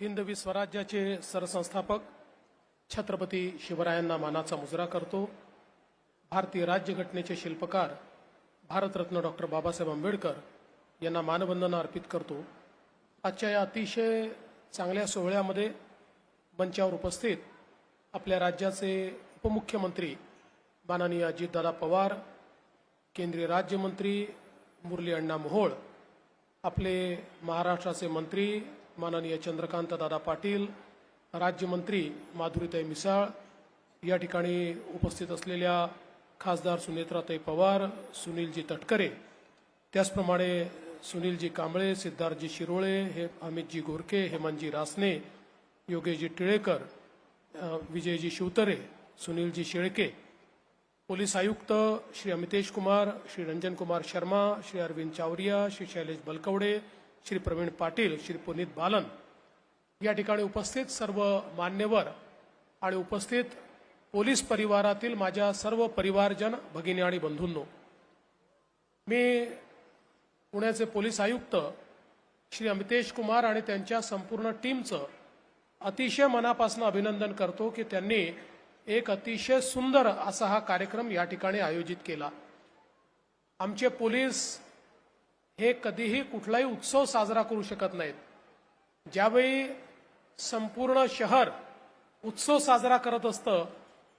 हिंदवी स्वराज्याचे सरसंस्थापक छत्रपती शिवरायांना मानाचा मुजरा करतो. भारतीय राज्यघटनेचे शिल्पकार भारतरत्न डॉक्टर बाबासाहेब आंबेडकर यांना मानवंदना अर्पित करतो. आजच्या या अतिशय चांगल्या सोहळ्यामध्ये मंचावर उपस्थित आपल्या राज्याचे उपमुख्यमंत्री माननीय अजितदादा पवार केंद्रीय राज्यमंत्री मुरली अण्णा मोहोळ आपले महाराष्ट्राचे मंत्री माननीय चंद्रकांत दादा पाटील राज्यमंत्री माधुरीताई मिसाळ या ठिकाणी उपस्थित असलेल्या खासदार सुनेत्राताई पवार सुनीलजी तटकरे त्याचप्रमाणे सुनीलजी कांबळे सिद्धार्थजी शिरोळे हे अमितजी गोरखे हेमंतजी रासने योगेशजी टिळेकर विजयजी शिवतरे सुनीलजी शेळके पोलीस आयुक्त श्री अमितेश कुमार श्री रंजन कुमार शर्मा श्री अरविंद चावरिया श्री शैलेश बलकवडे श्री प्रवीण पाटील श्री पुनीत बालन या ठिकाणी उपस्थित सर्व मान्यवर आणि उपस्थित पोलीस परिवारातील माझ्या सर्व परिवारजन भगिनी आणि बंधूंनो मी पुण्याचे पोलीस आयुक्त श्री अमितेश कुमार आणि त्यांच्या संपूर्ण टीमचं अतिशय मनापासून अभिनंदन करतो की त्यांनी एक अतिशय सुंदर असा हा कार्यक्रम या ठिकाणी आयोजित केला. आमचे पोलीस हे कधीही कुठलाही उत्सव साजरा करू शकत नाहीत. ज्यावेळी संपूर्ण शहर उत्सव साजरा करत असतं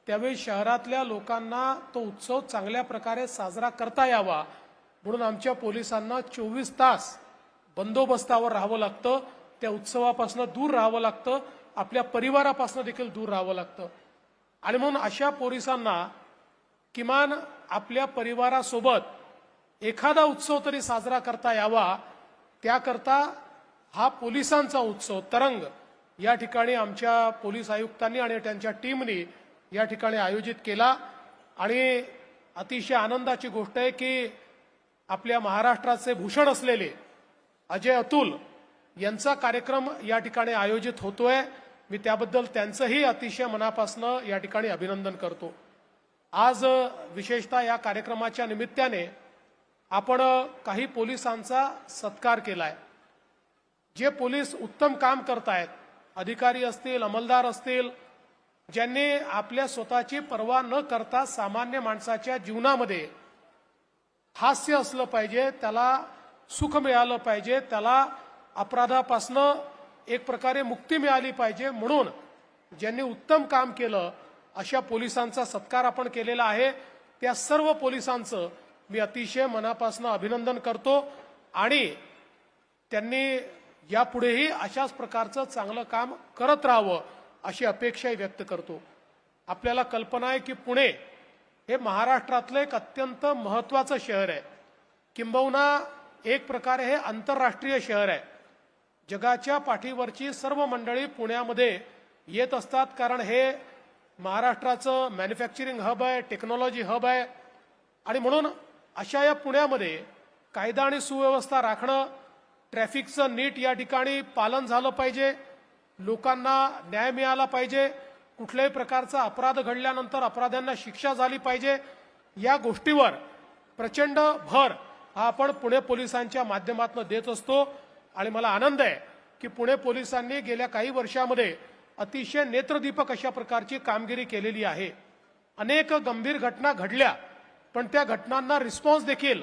त्यावेळी शहरातल्या लोकांना तो उत्सव चांगल्या प्रकारे साजरा करता यावा म्हणून आमच्या पोलिसांना चोवीस तास बंदोबस्तावर राहावं लागतं. त्या उत्सवापासून दूर राहावं लागतं. आपल्या परिवारापासून देखील दूर राहावं लागतं. आणि म्हणून अशा पोलिसांना किमान आपल्या परिवारासोबत एखादा उत्सव तरी साजरा करता यावा त्याकरता हा पोलिसांचा उत्सव तरंग या ठिकाणी आमच्या पोलीस आयुक्तांनी आणि त्यांच्या टीमनी या ठिकाणी आयोजित केला. आणि अतिशय आनंदाची गोष्ट आहे की आपल्या महाराष्ट्राचे भूषण असलेले अजय अतुल यांचा कार्यक्रम या ठिकाणी आयोजित होतोय. मी त्याबद्दल त्यांचंही अतिशय मनापासून या ठिकाणी अभिनंदन करतो. आज विशेषतः या कार्यक्रमाच्या निमित्ताने आपण काही पोलिसांचा सत्कार केलाय. जे पोलीस उत्तम काम करतायत अधिकारी असतील अंमलदार असतील ज्यांनी आपल्या स्वतःची पर्वा न करता सामान्य माणसाच्या जीवनामध्ये हास्य असलं पाहिजे त्याला सुख मिळालं पाहिजे त्याला अपराधापासनं एक प्रकारे मुक्ती मिळाली पाहिजे म्हणून ज्यांनी उत्तम काम केलं अशा पोलिसांचा सत्कार आपण केलेला आहे. त्या सर्व पोलिसांचं मी अतिशय मनापासून अभिनंदन करतो आणि त्यांनी यापुढेही अशाच प्रकारचं चांगलं काम करत राहावं अशी अपेक्षाही व्यक्त करतो. आपल्याला कल्पना आहे की पुणे हे महाराष्ट्रातलं एक अत्यंत महत्वाचं शहर आहे. किंबहुना एक प्रकारे हे आंतरराष्ट्रीय शहर आहे. जगाच्या पाठीवरची सर्व मंडळी पुण्यामध्ये येत असतात कारण हे महाराष्ट्राचं मॅन्युफॅक्चरिंग हब आहे टेक्नॉलॉजी हब आहे. आणि म्हणून अशा या पुण्यामध्ये कायदा आणि सुव्यवस्था राखणं ट्रॅफिकचं नीट या ठिकाणी पालन झालं पाहिजे. लोकांना न्याय मिळाला पाहिजे. कुठल्याही प्रकारचा अपराध घडल्यानंतर अपराध्यांना शिक्षा झाली पाहिजे. या गोष्टीवर प्रचंड भर हा आपण पुणे पोलिसांच्या माध्यमातून देत असतो. आणि मला आनंद आहे की पुणे पोलिसांनी गेल्या काही वर्षामध्ये अतिशय नेत्रदीपक अशा प्रकारची कामगिरी केलेली आहे. अनेक गंभीर घटना घडल्या. पण त्या घटनांना रिस्पॉन्स देखील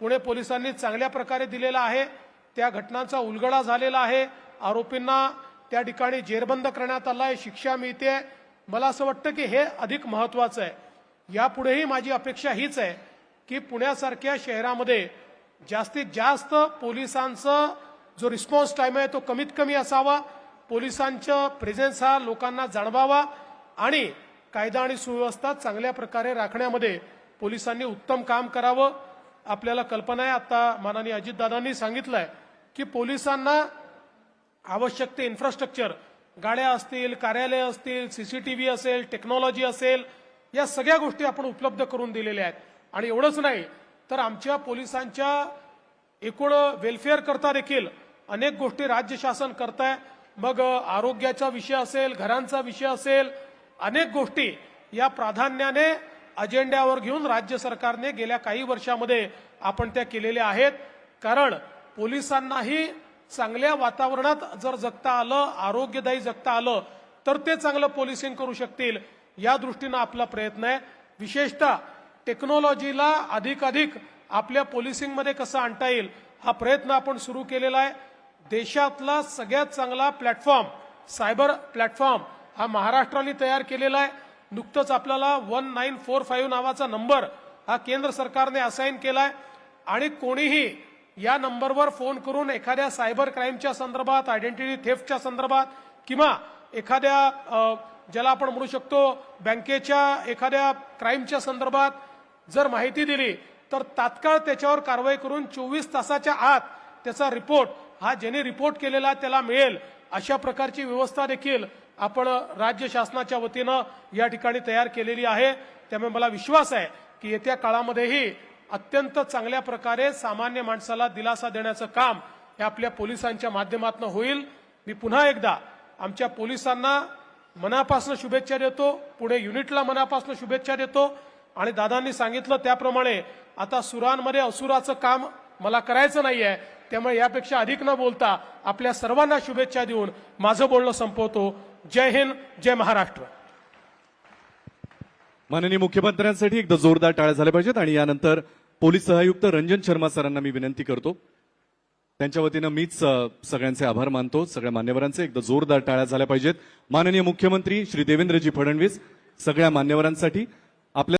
पुणे पोलिसांनी चांगल्या प्रकारे दिलेला आहे. त्या घटनांचा उलगडा झालेला आहे. आरोपींना त्या ठिकाणी जेरबंद करण्यात आला आहे. शिक्षा मिळते. मला असं वाटतं की हे अधिक महत्वाचं आहे. यापुढेही माझी अपेक्षा हीच आहे की पुण्यासारख्या शहरामध्ये जास्तीत जास्त पोलिसांचं जो रिस्पॉन्स टाईम आहे तो कमीत कमी असावा. पोलिसांचं प्रेझेन्स हा लोकांना जाणवावा आणि कायदा आणि सुव्यवस्था चांगल्या प्रकारे राखण्यामध्ये पोलिसांनी उत्तम काम करावं. आपल्याला कल्पना आहे आता माननीय अजितदादांनी सांगितलंय की पोलिसांना आवश्यक ते इन्फ्रास्ट्रक्चर गाड्या असतील कार्यालय असतील सीसीटीव्ही असेल टेक्नॉलॉजी असेल या सगळ्या गोष्टी आपण उपलब्ध करून दिलेल्या आहेत. आणि एवढंच नाही तर आमच्या पोलिसांच्या एकूण वेलफेअर करता देखील अनेक गोष्टी राज्य शासन करत आहे मग आरोग्याचा विषय असेल घरांचा विषय असेल अनेक गोष्टी या प्राधान्याने अजेंड्यावर घेऊन राज्य सरकारने गेल्या काही वर्षामध्ये आपण त्या केलेल्या आहेत. कारण पोलिसांनाही चांगल्या वातावरणात जर जगता आलं आरोग्यदायी जगता आलं तर ते चांगलं पोलिसिंग करू शकतील या दृष्टीनं आपला प्रयत्न आहे. विशेषतः टेक्नॉलॉजीला अधिकाधिक आपल्या पोलिसिंगमध्ये कसं आणता येईल हा प्रयत्न आपण सुरू केलेला आहे. देशातला सगळ्यात चांगला प्लॅटफॉर्म सायबर प्लॅटफॉर्म हा महाराष्ट्राने तयार केलेला आहे. नुकतंच आपल्याला वन नाईन फोर फाईव्ह नावाचा नंबर हा केंद्र सरकारने असाईन केलाय. आणि कोणीही या नंबरवर फोन करून एखाद्या सायबर क्राईमच्या संदर्भात आयडेंटिटी थेफ्टच्या संदर्भात किंवा एखाद्या ज्याला आपण म्हणू शकतो बँकेच्या एखाद्या क्राईमच्या संदर्भात जर माहिती दिली तर तात्काळ त्याच्यावर कारवाई करून चोवीस तासाच्या आत त्याचा रिपोर्ट हा ज्याने रिपोर्ट केलेला त्याला मिळेल अशा प्रकारची व्यवस्था देखील आपण राज्य शासनाच्या वतीनं या ठिकाणी तयार केलेली आहे. त्यामुळे मला विश्वास आहे की येत्या काळामध्येही अत्यंत चांगल्या प्रकारे सामान्य माणसाला दिलासा देण्याचं काम हे आपल्या पोलिसांच्या माध्यमातून होईल. मी पुन्हा एकदा आमच्या पोलिसांना मनापासून शुभेच्छा देतो. पुढे युनिटला मनापासून शुभेच्छा देतो. आणि दादांनी सांगितलं त्याप्रमाणे आता सुरांमध्ये असुराचं काम मला करायचं नाही आहे त्यामुळे यापेक्षा अधिक न बोलता आपल्या सर्वांना शुभेच्छा देऊन माझं बोलणं संपवतो. जय हिंद जय महाराष्ट्र. माननीय मुख्यमंत्र्यांसाठी एकदा जोरदार टाळ्या झाल्या पाहिजेत आणि यानंतर पोलीस सहआयुक्त रंजन शर्मा सरांना मी विनंती करतो. त्यांच्या वतीनं मीच सगळ्यांचे आभार मानतो. सगळ्या मान्यवरांचे एकदा जोरदार टाळ्या झाल्या पाहिजेत. माननीय मुख्यमंत्री श्री देवेंद्रजी फडणवीस सगळ्या मान्यवरांसाठी आपल्या